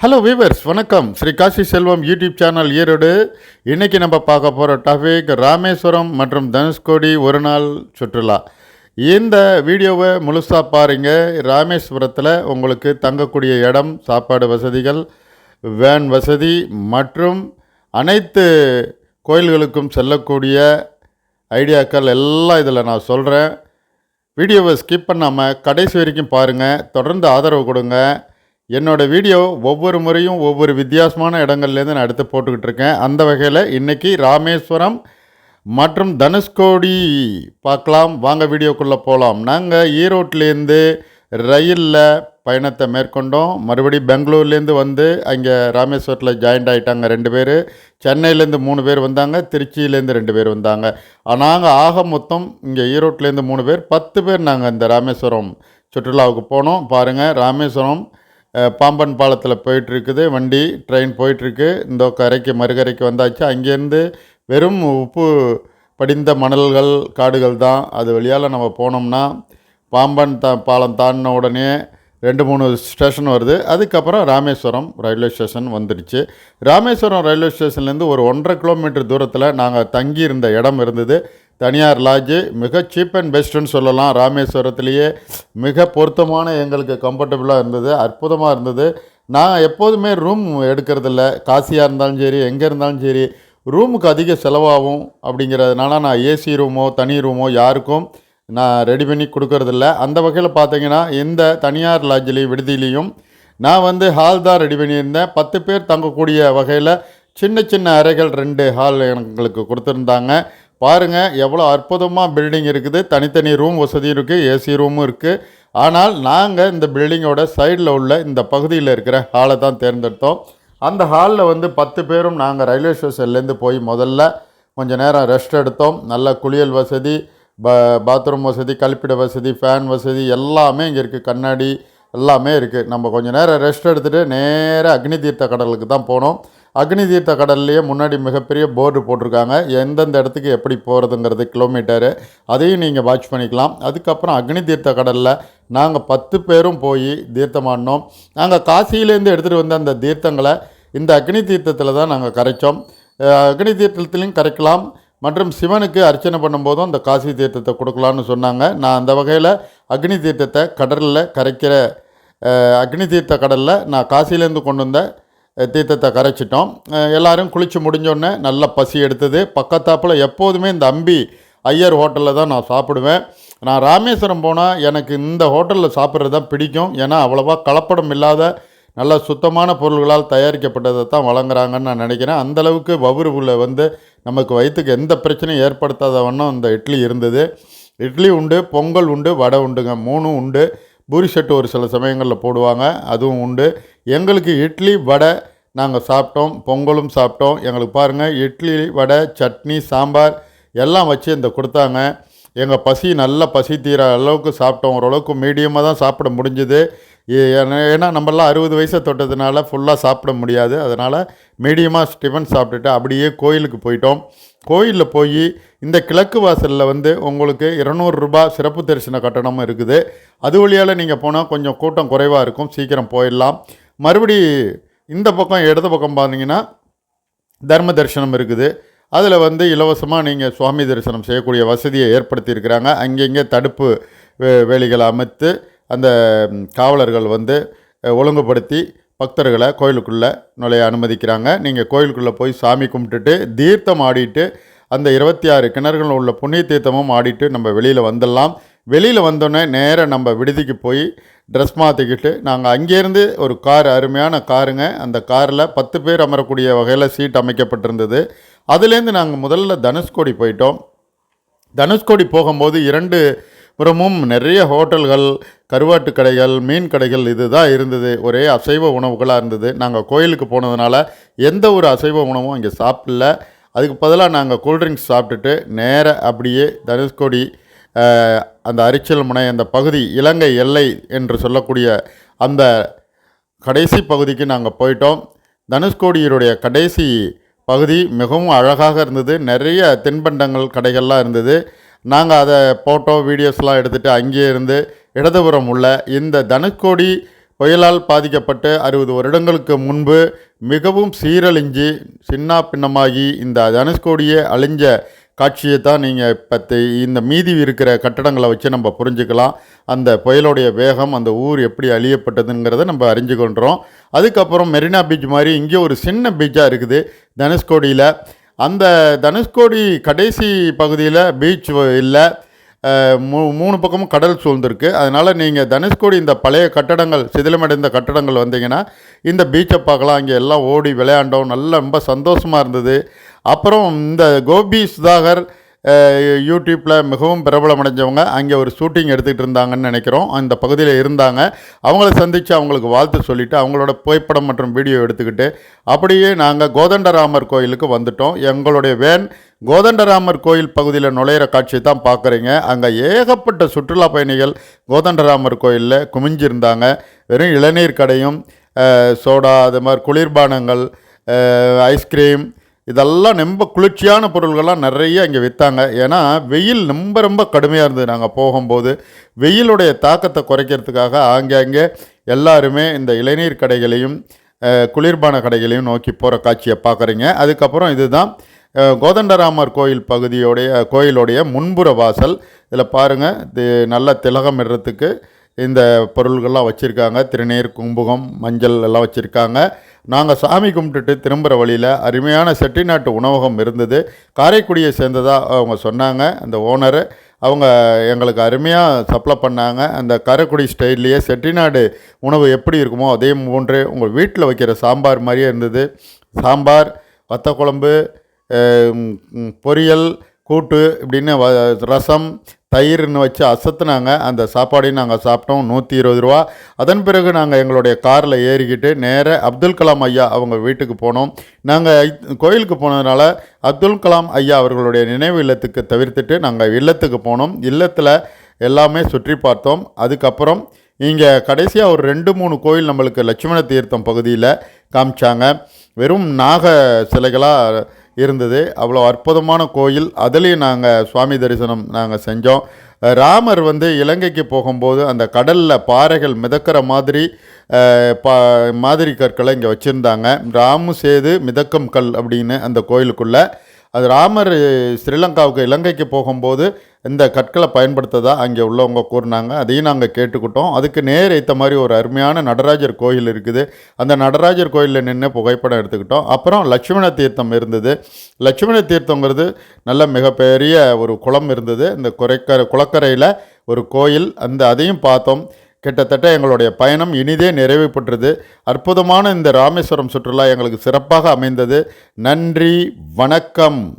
Hello viewers வணக்கம். Sri Kasi Selvam YouTube channel Erode. இன்றைக்கி நம்ம பார்க்க போகிற டாபிக் ராமேஸ்வரம் மற்றும் தனுஷ்கோடி ஒரு நாள் சுற்றுலா. இந்த வீடியோவை முழுசாக பாருங்க. ராமேஸ்வரத்தில் உங்களுக்கு தங்கக்கூடிய இடம் சாப்பாடு வசதிகள் வேன் வசதி மற்றும் அனைத்து கோயில்களுக்கும் செல்லக்கூடிய ஐடியாக்கள் எல்லாம் இதில் நான் சொல்கிறேன் வீடியோவை ஸ்கிப் பண்ணாமல் கடைசி வரைக்கும் பாருங்கள் தொடர்ந்து ஆதரவு கொடுங்க. என்னோடய வீடியோ ஒவ்வொரு முறையும் ஒவ்வொரு வித்தியாசமான இடங்கள்லேருந்து நான் எடுத்து போட்டுக்கிட்டு இருக்கேன். அந்த வகையில் இன்றைக்கி ராமேஸ்வரம் மற்றும் தனுஷ்கோடி பார்க்கலாம். வாங்க வீடியோக்குள்ளே போகலாம். நாங்கள் ஈரோட்லேருந்து ரயிலில் பயணத்தை மேற்கொண்டோம். மறுபடி பெங்களூர்லேருந்து வந்து அங்கே ராமேஸ்வரத்தில் ஜாயிண்ட் ஆகிட்டாங்க ரெண்டு பேர். சென்னையிலேருந்து மூணு பேர் வந்தாங்க திருச்சியிலேருந்து ரெண்டு பேர் வந்தாங்க. நாங்கள் ஆக மொத்தம் இங்கே ஈரோட்லேருந்து மூணு பேர் பத்து பேர் நாங்கள் இந்த ராமேஸ்வரம் சுற்றுலாவுக்கு போனோம். பாருங்கள் ராமேஸ்வரம் பாம்பன் பாலத்தில் போயிட்டுருக்குது. வண்டி ட்ரெயின் போயிட்டுருக்கு. இந்த கரைக்கு மறுகரைக்கு வந்தாச்சு. அங்கேருந்து வெறும் உப்பு படிந்த மணல்கள் காடுகள் தான். அது வழியால் நம்ம போனோம்னா பாம்பன் தா பாலம் தாண்டின உடனே ரெண்டு மூணு ஸ்டேஷன் வருது. அதுக்கப்புறம் ராமேஸ்வரம் ரயில்வே ஸ்டேஷன் வந்துடுச்சு ராமேஸ்வரம் ரயில்வே ஸ்டேஷன்லேருந்து ஒரு ஒன்றரை கிலோமீட்டர் தூரத்தில் நாங்கள் தங்கியிருந்த இடம் இருந்தது. தனியார் லாட்ஜு மிக சீப் அண்ட் பெஸ்ட்டுன்னு சொல்லலாம். ராமேஸ்வரத்துலேயே மிக பொருத்தமான எங்களுக்கு கம்ஃபர்டபுளாக இருந்தது அற்புதமாக இருந்தது. நான் எப்போதுமே ரூம் எடுக்கிறதில்ல. காசியாக இருந்தாலும் சரி எங்கே இருந்தாலும் சரி ரூமுக்கு அதிக செலவாகும் அப்படிங்கிறதுனால நான் ஏசி ரூமோ தனி ரூமோ யாருக்கும் நான் ரெடி பண்ணி கொடுக்கறதில்ல. அந்த வகையில் பார்த்தீங்கன்னா இந்த தனியார் லாட்ஜ்லேயும் விடுதியிலையும் நான் வந்து ஹால் தான் ரெடி பண்ணியிருந்தேன். பத்து பேர் தங்கக்கூடிய வகையில் சின்ன சின்ன அறைகள் ரெண்டு ஹால் எங்களுக்கு கொடுத்துருந்தாங்க. பாருங்கள் எவ்வளோ அற்புதமாக பில்டிங் இருக்குது. தனித்தனி ரூம் வசதியும் இருக்குது ஏசி ரூமும் இருக்குது ஆனால் நாங்கள் இந்த பில்டிங்கோட சைடில் உள்ள இந்த பகுதியில் இருக்கிற ஹாலை தான் தேர்ந்தெடுத்தோம். அந்த ஹாலில் வந்து பத்து பேரும் நாங்கள் ரயில்வே ஸ்டேஷன்லேருந்து போய் முதல்ல கொஞ்சம் நேரம் ரெஸ்ட் எடுத்தோம். நல்ல குளியல் வசதி ப பாத்ரூம் வசதி கழிப்பிட வசதி ஃபேன் வசதி எல்லாமே இங்கே இருக்குது கண்ணாடி எல்லாமே இருக்குது நம்ம கொஞ்ச நேரம் ரெஸ்ட் எடுத்துகிட்டு நேராக அக்னி தீர்த்த கடலுக்கு தான் போனோம். அக்னி தீர்த்த கடல்லையே முன்னாடி மிகப்பெரிய போர்டு போட்டிருக்காங்க. எந்தெந்த இடத்துக்கு எப்படி போகிறதுங்கிறது கிலோமீட்டரு அதையும் நீங்கள் வாட்ச் பண்ணிக்கலாம். அதுக்கப்புறம் அக்னி தீர்த்த கடலில் நாங்கள் பத்து பேரும் போய் தீர்த்தமாடினோம். நாங்கள் காசியிலேருந்து எடுத்துகிட்டு வந்த அந்த தீர்த்தங்களை இந்த அக்னி தீர்த்தத்தில் தான் நாங்கள் கரைச்சோம். அக்னி தீர்த்தத்துலேயும் கரைக்கலாம். மற்றும் சிவனுக்கு அர்ச்சனை பண்ணும்போதும் அந்த காசி தீர்த்தத்தை கொடுக்கலான்னு சொன்னாங்க. நான் அந்த வகையில் அக்னி தீர்த்தத்தை கடலில் கரைக்கிற அக்னி தீர்த்த கடலில் நான் காசிலேருந்து கொண்டு வந்த தீர்த்தத்தை கரைச்சிட்டோம். எல்லோரும் எல்லாரும் குளித்து முடிஞ்சோடனே நல்ல பசி எடுத்தது. பக்கத்தாப்பில் எப்போதுமே இந்த அம்பி ஐயர் ஹோட்டலில் தான் நான் சாப்பிடுவேன். நான் ராமேஸ்வரம் போனால் எனக்கு இந்த ஹோட்டலில் சாப்பிட்றது தான் பிடிக்கும். ஏன்னா அவ்வளோவா கலப்படம் இல்லாத நல்ல சுத்தமான பொருள்களால் தயாரிக்கப்பட்டதை தான் வழங்குறாங்கன்னு நான் நினைக்கிறேன். அந்தளவுக்கு வவுறுவில் வந்து நமக்கு வயிற்றுக்கு எந்த பிரச்சனையும் ஏற்படுத்தாத வண்ணம் இந்த இட்லி இருந்தது. இட்லி உண்டு பொங்கல் உண்டு வடை உண்டுங்க மூணும் உண்டு. பூரி செட்டு ஒரு சில சமயங்களில் போடுவாங்க. அதுவும் உண்டு. எங்களுக்கு இட்லி வடை நாங்கள் சாப்பிட்டோம். பொங்கலும் சாப்பிட்டோம். எங்களுக்கு பாருங்கள் இட்லி வடை சட்னி சாம்பார் எல்லாம் வச்சு இந்த கொடுத்தாங்க. எங்கள் பசி நல்ல பசி தீர அளவுக்கு சாப்பிட்டோம். ஓரளவுக்கு மீடியமாக தான் சாப்பிட முடிஞ்சுது. ஏன்னா ஏன்னா நம்மளாம் அறுபது வயசை தொட்டதுனால ஃபுல்லாக சாப்பிட முடியாது. அதனால் மீடியமாக டிஃபன் சாப்பிட்டுட்டு அப்படியே கோயிலுக்கு போயிட்டோம். கோயிலில் போய் இந்த கிழக்கு வாசலில் வந்து உங்களுக்கு இரநூறுபா சிறப்பு தரிசன கட்டணமும் இருக்குது. அது வழியால் நீங்கள் போனால் கொஞ்சம் கூட்டம் குறைவாக இருக்கும். சீக்கிரம் போயிடலாம். மறுபடி இந்த பக்கம் இடது பக்கம் பார்த்தீங்கன்னா தர்ம தரிசனம் இருக்குது. அதில் வந்து இலவசமாக நீங்கள் சுவாமி தரிசனம் செய்யக்கூடிய வசதியை ஏற்படுத்தியிருக்கிறாங்க. அங்கங்கே தடுப்பு வே- வேலிகளை அமைத்து அந்த காவலர்கள் வந்து ஒழுங்குபடுத்தி பக்தர்களை கோயிலுக்குள்ளே நுழைய அனுமதிக்கிறாங்க. நீங்கள் கோயிலுக்குள்ளே போய் சாமி கும்பிட்டுட்டு தீர்த்தம் ஆடிட்டு அந்த இருபத்தி ஆறு கிணறுகளில் உள்ள புண்ணிய தீர்த்தமும் ஆடிட்டு நம்ம வெளியில் வந்துடலாம். வெளியில் வந்தோடனே நேராக நம்ம விடுதிக்கு போய் ட்ரெஸ் மாற்றிக்கிட்டு நாங்கள் அங்கேருந்து ஒரு கார் அருமையான காருங்க. அந்த காரில் பத்து பேர் அமரக்கூடிய வகையில் சீட் அமைக்கப்பட்டிருந்தது. அதுலேருந்து நாங்கள் முதல்ல தனுஷ்கோடி போயிட்டோம். தனுஷ்கோடி போகும்போது இரண்டு புறமும் நிறைய ஹோட்டல்கள் கருவாட்டு கடைகள் மீன் கடைகள் இதுதான் இருந்தது. ஒரே அசைவ உணவுகளாக இருந்தது. நாங்கள் கோயிலுக்கு போனதுனால எந்த ஒரு அசைவ உணவும் இங்கே சாப்பிடல. அதுக்கு பதிலாக நாங்கள் கூல்ட்ரிங்க்ஸ் சாப்பிட்டுட்டு நேர அப்படியே தனுஷ்கோடி அந்த அரிச்சல் முனை அந்த பகுதி இலங்கை எல்லை என்று சொல்லக்கூடிய அந்த கடைசி பகுதிக்கு நாங்கள் போயிட்டோம். தனுஷ்கோடியினுடைய கடைசி பகுதி மிகவும் அழகாக இருந்தது. நிறைய தின்பண்டங்கள் கடைகள்லாம் இருந்தது. நாங்கள் அதை ஃபோட்டோ வீடியோஸ்லாம் எடுத்துகிட்டு அங்கேயே இருந்து இடதுபுறம் உள்ள இந்த தனுஷ்கோடி புயலால் பாதிக்கப்பட்டு அறுபது வருடங்களுக்கு முன்பு மிகவும் சீரழிஞ்சு சின்ன பின்னமாகி இந்த தனுஷ்கோடியே அழிஞ்ச காட்சியை தான் நீங்கள் இப்போ இந்த மீதி இருக்கிற கட்டடங்களை வச்சு நம்ம புரிஞ்சுக்கலாம். அந்த புயலுடைய வேகம் அந்த ஊர் எப்படி அழியப்பட்டதுங்கிறத நம்ம அறிஞ்சுக்கொண்டோம் அதுக்கப்புறம் மெரினா பீச் மாதிரி இங்கே ஒரு சின்ன பீச்சாக இருக்குது. தனுஷ்கோடியில் அந்த தனுஷ்கோடி கடைசி பகுதியில் பீச் இல்லை மூ மூணு பக்கமும் கடல் சூழ்ந்திருக்கு. அதனால் நீங்கள் தனுஷ்கோடி இந்த பழைய கட்டடங்கள் சிதிலமடைந்த கட்டடங்கள் வந்தீங்கன்னா இந்த பீச்சை பார்க்கலாம். அங்கே எல்லாம் ஓடி விளையாண்டோம். நல்லா ரொம்ப சந்தோஷமாக இருந்தது. அப்புறம் இந்த கோபி சுதாகர் யூடியூப்பில் மிகவும் பிரபலமடைஞ்சவங்க அங்கே ஒரு ஷூட்டிங் எடுத்துக்கிட்டு இருந்தாங்கன்னு நினைக்கிறோம். அந்த பகுதியில் இருந்தாங்க. அவங்கள சந்தித்து அவங்களுக்கு வாழ்த்து சொல்லிவிட்டு அவங்களோட புகைப்படம் மற்றும் வீடியோ எடுத்துக்கிட்டு அப்படியே நாங்கள் கோதண்டராமர் கோயிலுக்கு வந்துட்டோம். எங்களுடைய வேன் கோதண்டராமர் கோயில் பகுதியில் நுழையிற காட்சி தான் பார்க்குறீங்க. அங்கே ஏகப்பட்ட சுற்றுலா பயணிகள் கோதண்டராமர் கோயிலில் குமிஞ்சிருந்தாங்க. வெறும் இளநீர் கடையும் சோடா அது மாதிரி குளிர்பானங்கள் ஐஸ்கிரீம் இதெல்லாம் ரொம்ப குளிர்ச்சியான பொருள்கள்லாம் நிறைய இங்கே விற்றாங்க ஏன்னா வெயில் ரொம்ப ரொம்ப கடுமையாக இருந்தது நாங்கள் போகும்போது. வெயிலுடைய தாக்கத்தை குறைக்கிறதுக்காக ஆங்காங்கே எல்லாருமே இந்த இளநீர் கடைகளையும் குளிர்பான கடைகளையும் நோக்கி போகிற காட்சியை பார்க்குறீங்க. அதுக்கப்புறம் இதுதான் கோதண்டராமர் கோயில் பகுதியோடைய கோயிலுடைய முன்புற வாசல். இதில் பாருங்கள் இது நல்ல திலகம் இடுறதுக்கு இந்த பொருள்கள்லாம் வச்சுருக்காங்க. திருநீர் கும்புகம் மஞ்சள் எல்லாம் வச்சுருக்காங்க. நாங்கள் சாமி கும்பிட்டுட்டு திரும்புகிற வழியில் அருமையான செட்டிநாட்டு உணவகம் இருந்தது. காரைக்குடியை சேர்ந்ததாக அவங்க சொன்னாங்க. அந்த ஓனரு அவங்க எங்களுக்கு அருமையாக சப்ளை பண்ணாங்க. அந்த காரைக்குடி ஸ்டைல்லையே செட்டிநாடு உணவு எப்படி இருக்குமோ அதே போன்று உங்கள் வீட்டில் வைக்கிற சாம்பார் மாதிரியே இருந்தது. சாம்பார் வத்த குழம்பு பொரியல் கூட்டு இப்படின்னு வ- ரசம் தயிர்னு வச்சு அசத்துனாங்க. அந்த சாப்பாடையும் நாங்கள் சாப்பிட்டோம். நூற்றி இருபது ரூபா. அதன் பிறகு நாங்கள் எங்களுடைய காரில் ஏறிக்கிட்டு நேர அப்துல் கலாம் ஐயா அவங்க வீட்டுக்கு போனோம். நாங்கள் கோயிலுக்கு போனதுனால அப்துல் கலாம் ஐயா அவர்களுடைய நினைவு இல்லத்துக்கு தவிர்த்துட்டு நாங்கள் இல்லத்துக்கு போனோம். இல்லத்தில் எல்லாமே சுற்றி பார்த்தோம். அதுக்கப்புறம் இங்கே கடைசியாக ஒரு ரெண்டு மூணு கோயில் நம்மளுக்கு லட்சுமண தீர்த்தம் பகுதியில் காமிச்சாங்க. வெறும் நாக சிலைகளாக இருந்தது. அவ்வளோ அற்புதமான கோயில். அதுலேயும் நாங்கள் சுவாமி தரிசனம் நாங்கள் செஞ்சோம். ராமர் வந்து இலங்கைக்கு போகும்போது அந்த கடலில் பாறைகள் மிதக்கிற மாதிரி பா மாதிரி கற்களை இங்கே வச்சுருந்தாங்க. ராமு சேது மிதக்கும் கல் அப்படின்னு அந்த கோயிலுக்குள்ளே அது ராமர் ஸ்ரீலங்காவுக்கு இலங்கைக்கு போகும்போது இந்த கற்களை பயன்படுத்ததா அங்கே உள்ளவங்க கூறினாங்க. அதையும் நாங்கள் கேட்டுக்கிட்டோம். அதுக்கு நேர் ஏற்ற மாதிரி ஒரு அருமையான நடராஜர் கோயில் இருக்குது. அந்த நடராஜர் கோயிலில் நின்று புகைப்படம் எடுத்துக்கிட்டோம். அப்புறம் லட்சுமண தீர்த்தம் இருந்தது. லட்சுமண தீர்த்தங்கிறது நல்ல மிகப்பெரிய ஒரு குளம் இருந்தது. இந்த குறைக்கரை குளக்கரையில் ஒரு கோயில். அந்த அதையும் பார்த்தோம். கிட்டத்தட்ட எங்களுடைய பயணம் இனிதே நிறைவு பெற்றது அற்புதமான இந்த ராமேஸ்வரம் சுற்றுலா எங்களுக்கு சிறப்பாக அமைந்தது. நன்றி வணக்கம்.